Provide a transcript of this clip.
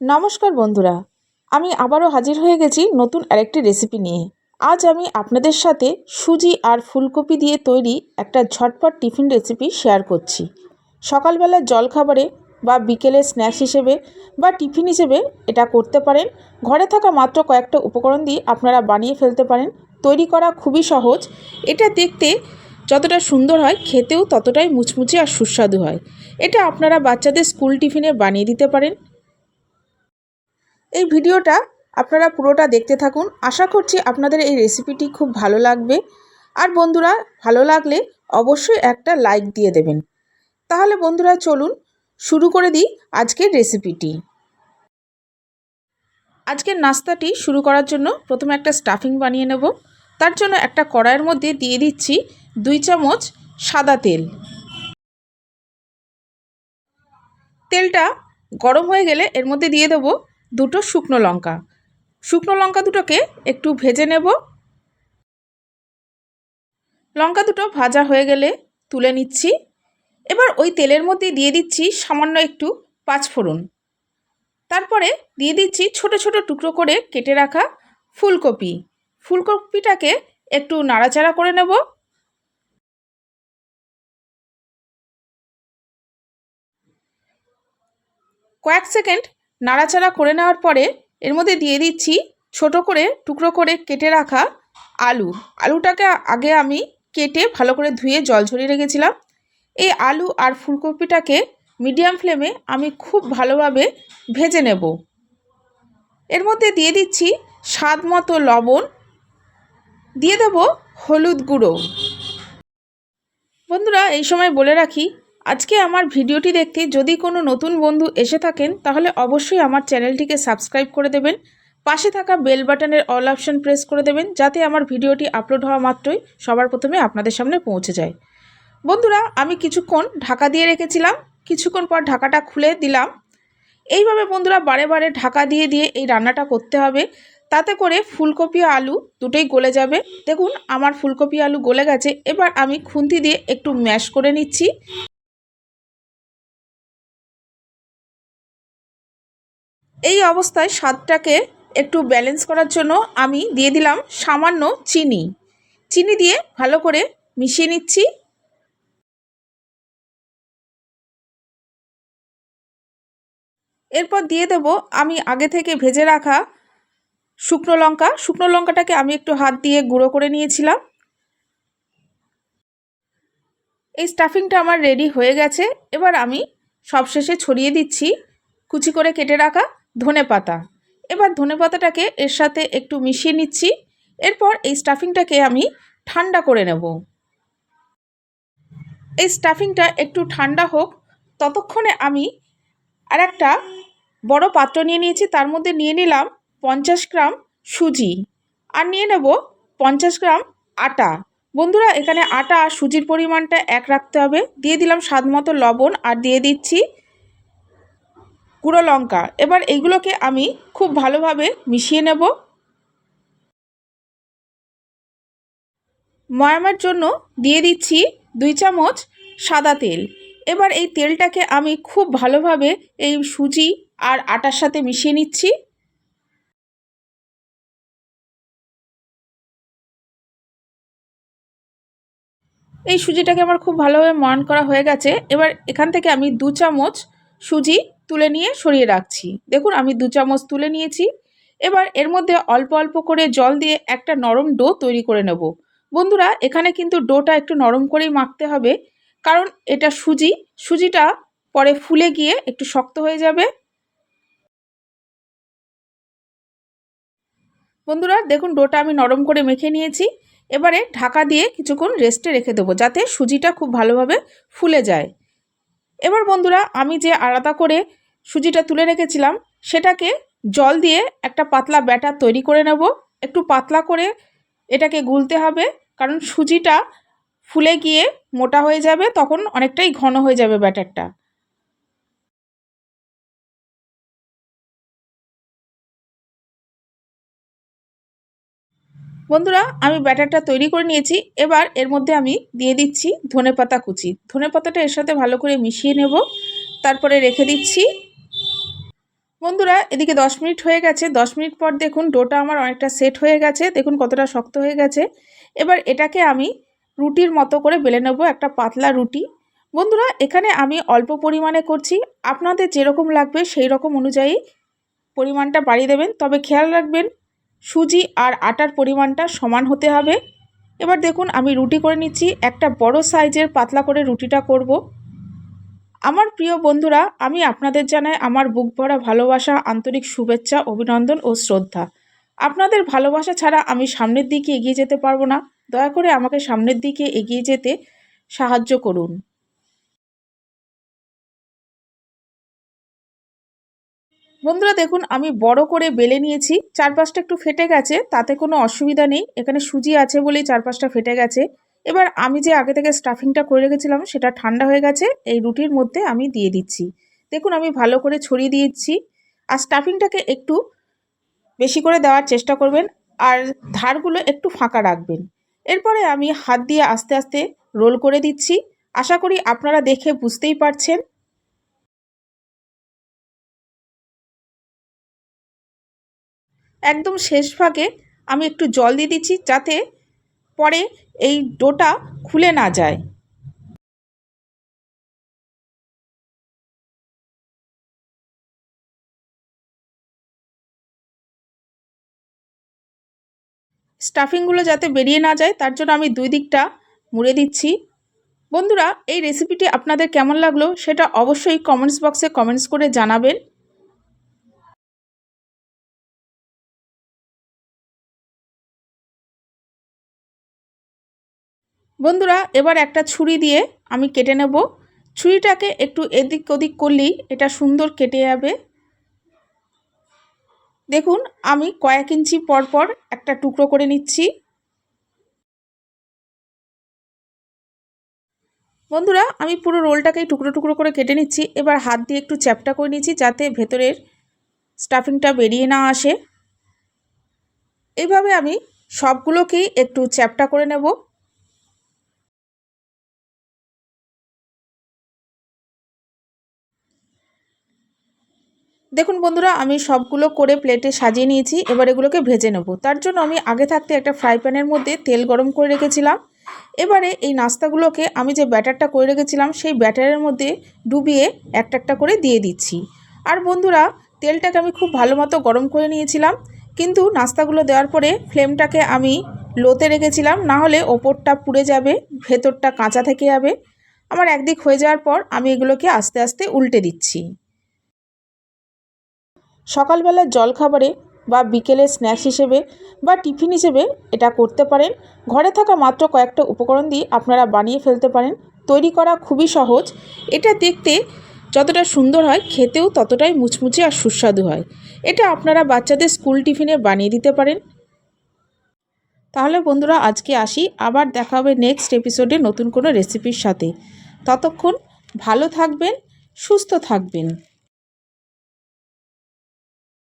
নমস্কার বন্ধুরা, আমি আবারও হাজির হয়ে গেছি নতুন আরেকটি রেসিপি নিয়ে। আজ আমি আপনাদের সাথে সুজি আর ফুলকপি দিয়ে তৈরি একটা ঝটপট টিফিন রেসিপি শেয়ার করছি। সকালবেলার জলখাবারে বা বিকেলে স্ন্যাক্স হিসেবে বা টিফিন হিসেবে এটা করতে পারেন। ঘরে থাকা মাত্র কয়েকটা উপকরণ দিয়ে আপনারা বানিয়ে ফেলতে পারেন। তৈরি করা খুবই সহজ। এটা দেখতে যতটা সুন্দর হয়, খেতেও ততটাই মুচমুচে আর সুস্বাদু হয়। এটা আপনারা বাচ্চাদের স্কুল টিফিনে বানিয়ে দিতে পারেন। এই ভিডিওটা আপনারা পুরোটা দেখতে থাকুন। আশা করছি আপনাদের এই রেসিপিটি খুব ভালো লাগবে। আর বন্ধুরা, ভালো লাগলে অবশ্যই একটা লাইক দিয়ে দেবেন। তাহলে বন্ধুরা, চলুন শুরু করে দিই আজকের রেসিপিটি আজকের নাস্তাটি শুরু করার জন্য প্রথমে একটা স্টাফিং বানিয়ে নেব। তার জন্য একটা কড়াইয়ের মধ্যে দিয়ে দিচ্ছি দুই চামচ সাদা তেল। তেলটা গরম হয়ে গেলে এর মধ্যে দিয়ে দেবো দুটো শুকনো লঙ্কা। শুকনো লঙ্কা দুটোকে একটু ভেজে নেব। লঙ্কা দুটো ভাজা হয়ে গেলে তুলে নিচ্ছি। এবার ওই তেলের মধ্যে দিয়ে দিচ্ছি সামান্য একটু পাঁচফোড়ন তারপরে দিয়ে দিচ্ছি ছোট ছোট টুকরো করে কেটে রাখা ফুলকপি। ফুলকপিটাকে একটু নাড়াচাড়া করে নেব। কয়েক সেকেন্ড নাড়াচাড়া করে নেওয়ার পরে এর মধ্যে দিয়ে দিচ্ছি ছোট করে টুকরো করে কেটে রাখা আলু। আলুটাকে আগে আমি কেটে ভালো করে ধুয়ে জল ঝরিয়ে রেখেছিলাম। এই আলু আর ফুলকপিটাকে মিডিয়াম ফ্লেমে আমি খুব ভালোভাবে ভেজে নেব। এর মধ্যে দিয়ে দিচ্ছি স্বাদ মতো লবণ। দিয়ে দেব হলুদ গুঁড়ো। বন্ধুরা, এই সময় বলে রাখি আজকে আমার ভিডিওটি দেখতে যদি কোনো নতুন বন্ধু এসে থাকেন, তাহলে অবশ্যই আমার চ্যানেলটিকে সাবস্ক্রাইব করে দেবেন। পাশে থাকা বেল বাটনের অল অপশন প্রেস করে দেবেন, যাতে আমার ভিডিওটি আপলোড হওয়া মাত্রই সবার প্রথমে আপনাদের সামনে পৌঁছে যায়। বন্ধুরা, আমি কিছুক্ষণ ঢাকা দিয়ে রেখেছিলাম, কিছুক্ষণ পর ঢাকাটা খুলে দিলাম। এইভাবে বন্ধুরা বারে বারে ঢাকা দিয়ে দিয়ে এই রান্নাটা করতে হবে। তাতে করে ফুলকপি আলু দুটোই গলে যাবে। দেখুন, আমার ফুলকপি আলু গলে গেছে। এবার আমি খুন্তি দিয়ে একটু ম্যাশ করে নিচ্ছি। এই অবস্থায় স্বাদটাকে একটু ব্যালেন্স করার জন্য আমি দিয়ে দিলাম সামান্য চিনি। চিনি দিয়ে ভালো করে মিশিয়ে নিচ্ছি। এরপর দিয়ে দেব আমি আগে থেকে ভেজে রাখা শুকনো লঙ্কা। শুকনো লঙ্কাটাকে আমি একটু হাত দিয়ে গুঁড়ো করে নিয়েছিলাম। এই স্টাফিংটা আমার রেডি হয়ে গেছে। এবার আমি সবশেষে ছড়িয়ে দিচ্ছি। কুচি করে কেটে রাখা ধনে পাতা। এবার ধনে পাতাটাকে এর সাথে একটু মিশিয়ে নিচ্ছি। এরপর এই স্টাফিংটাকে আমি ঠান্ডা করে নেব। এই স্টাফিংটা একটু ঠান্ডা হোক, ততক্ষণে আমি আর একটা বড় পাত্র নিয়ে নিয়েছি। তার মধ্যে নিয়ে নিলাম পঞ্চাশ গ্রাম সুজি আর নিয়ে নেব পঞ্চাশ গ্রাম আটা। বন্ধুরা, এখানে আটা আর সুজির পরিমাণটা এক রাখতে হবে। দিয়ে দিলাম স্বাদ মতো লবণ আর দিয়ে দিচ্ছি গুঁড়ো লঙ্কা। এবার এইগুলোকে আমি খুব ভালোভাবে মিশিয়ে নেব। ময়ামের জন্য দিয়ে দিচ্ছি দুই চামচ সাদা তেল। এবার এই তেলটাকে আমি খুব ভালোভাবে এই সুজি আর আটার সাথে মিশিয়ে নিচ্ছি। এই সুজিটাকে আমার খুব ভালোভাবে ময়ান করা হয়ে গেছে। এবার এখান থেকে আমি দু চামচ সুজি তুলে নিয়ে সরিয়ে রাখছি। দেখুন, আমি দু চামচ তুলে নিয়েছি। এবার এর মধ্যে অল্প অল্প করে জল দিয়ে একটা নরম ডো তৈরি করে নেব। বন্ধুরা, এখানে কিন্তু ডোটা একটু নরম করেই মাখতে হবে, কারণ এটা সুজি। সুজিটা পরে ফুলে গিয়ে একটু শক্ত হয়ে যাবে। বন্ধুরা, দেখুন, ডোটা আমি নরম করে মেখে নিয়েছি। এবারে ঢাকা দিয়ে কিছুক্ষণ রেস্টে রেখে দেবো, যাতে সুজিটা খুব ভালোভাবে ফুলে যায়। এবার বন্ধুরা আমি যে আলাদা করে সুজিটা তুলে রেখেছিলাম, সেটাকে জল দিয়ে একটা পাতলা ব্যাটার তৈরি করে নেব। একটু পাতলা করে এটাকে গুলতে হবে, কারণ সুজিটা ফুলে গিয়ে মোটা হয়ে যাবে, তখন অনেকটাই ঘন হয়ে যাবে ব্যাটারটা। বন্ধুরা, আমি ব্যাটারটা তৈরি করে নিয়েছি। এবার এর মধ্যে আমি দিয়ে দিচ্ছি ধনে পাতা কুচি। ধনে পাতাটা এর সাথে ভালো করে মিশিয়ে নেব। তারপরে রেখে দিচ্ছি। বন্ধুরা, এদিকে দশ মিনিট হয়ে গেছে। দশ মিনিট পর দেখুন ডোটা আমার অনেকটা সেট হয়ে গেছে। দেখুন কতটা শক্ত হয়ে গেছে। এবার এটাকে আমি রুটির মতো করে বেলে নেব, একটা পাতলা রুটি। বন্ধুরা, এখানে আমি অল্প পরিমাণে করছি। আপনাদের যেরকম লাগবে সেই রকম অনুযায়ী পরিমাণটা বাড়িয়ে দেবেন। তবে খেয়াল রাখবেন সুজি আর আটার পরিমাণটা সমান হতে হবে। এবার দেখুন, আমি রুটি করে নিচ্ছি। একটা বড় সাইজের পাতলা করে রুটিটা করব। আমার প্রিয় বন্ধুরা, আমি আপনাদের জানাই আমার বুক ভরা ভালোবাসা, আন্তরিক শুভেচ্ছা, অভিনন্দন ও শ্রদ্ধা। আপনাদের ভালোবাসা ছাড়া আমি সামনের দিকে এগিয়ে যেতে পারব না। দয়া করে আমাকে সামনের দিকে এগিয়ে যেতে সাহায্য করুন। বন্ধুরা দেখুন, আমি বড় করে বেলে নিয়েছি, চারপাশটা একটু ফেটে গেছে, তাতে কোনো অসুবিধা নেই। এখানে সুজি আছে বলেই চারপাশটা ফেটে গেছে। এবার আমি যে আগে থেকে স্টাফিংটা করে রেখেছিলাম, সেটা ঠান্ডা হয়ে গেছে, এই রুটির মধ্যে আমি দিয়ে দিচ্ছি। দেখুন, আমি ভালো করে ছড়িয়ে দিয়েছি। আর স্টাফিংটাকে একটু বেশি করে দেওয়ার চেষ্টা করবেন, আর ধারগুলো একটু ফাঁকা রাখবেন। এরপরে আমি হাত দিয়ে আস্তে আস্তে রোল করে দিচ্ছি। আশা করি আপনারা দেখে বুঝতেই পারছেন। একদম শেষ ভাগে আমি একটু জল দিয়ে দিচ্ছি যাতে পরে এই ডোটা খুলে না যায়। স্টাফিংগুলো যাতে বেরিয়ে না যায়, তার জন্য আমি দুই দিকটা মুড়ে দিচ্ছি। বন্ধুরা, এই রেসিপিটি আপনাদের কেমন লাগল সেটা অবশ্যই কমেন্টস বক্সে কমেন্টস করে জানাবেন। বন্ধুরা, এবার একটা ছুরি দিয়ে আমি কেটে নেব। ছুরিটাকে একটু এদিক ওদিক করলেই এটা সুন্দর কেটে যাবে। দেখুন, আমি কয়েক ইঞ্চি পর পর একটা টুকরো করে নিচ্ছি। বন্ধুরা, আমি পুরো রোলটাকেই টুকরো টুকরো করে কেটে নিচ্ছি। এবার হাত দিয়ে একটু চ্যাপটা করে নিচ্ছি যাতে ভেতরের স্টাফিংটা বেরিয়ে না আসে। এইভাবে আমি সবগুলোকেই একটু চ্যাপটা করে নেব। দেখুন বন্ধুরা, আমি সবগুলো করে প্লেটে সাজিয়ে নিয়েছি, এবার এগুলোকে ভেজে নেব। তার জন্য আমি আগে থাকতে একটা ফ্রাই প্যানের মধ্যে তেল গরম করে রেখেছিলাম। এবারে এই নাস্তাগুলোকে আমি যে ব্যাটারটা করে রেখেছিলাম, সেই ব্যাটারের মধ্যে ডুবিয়ে একটা একটা করে দিয়ে দিচ্ছি। আর বন্ধুরা, তেলটাকে আমি খুব ভালো মতো গরম করে নিয়েছিলাম, কিন্তু নাস্তাগুলো দেওয়ার পরে ফ্লেমটাকে আমি লোতে রেখেছিলাম, না হলে ওপরটা পুড়ে যাবে, ভেতরটা কাঁচা থেকে যাবে। আমার একদিক হয়ে যাওয়ার পর আমি এগুলোকে আস্তে আস্তে উল্টে দিচ্ছি। সকালবেলার জলখাবারে বা বিকেলে স্ন্যাক্স হিসেবে বা টিফিন হিসেবে এটা করতে পারেন। ঘরে থাকা মাত্র কয়েকটা উপকরণ দিয়ে আপনারা বানিয়ে ফেলতে পারেন। তৈরি করা খুবই সহজ। এটা দেখতে যতটা সুন্দর হয়, খেতেও ততটাই মুচমুচে আর সুস্বাদু হয়। এটা আপনারা বাচ্চাদের স্কুল টিফিনে বানিয়ে দিতে পারেন। তাহলে বন্ধুরা, আজকে আসি। আবার দেখা হবে নেক্সট এপিসোডে নতুন কোনো রেসিপির সাথে। ততক্ষণ ভালো থাকবেন, সুস্থ থাকবেন।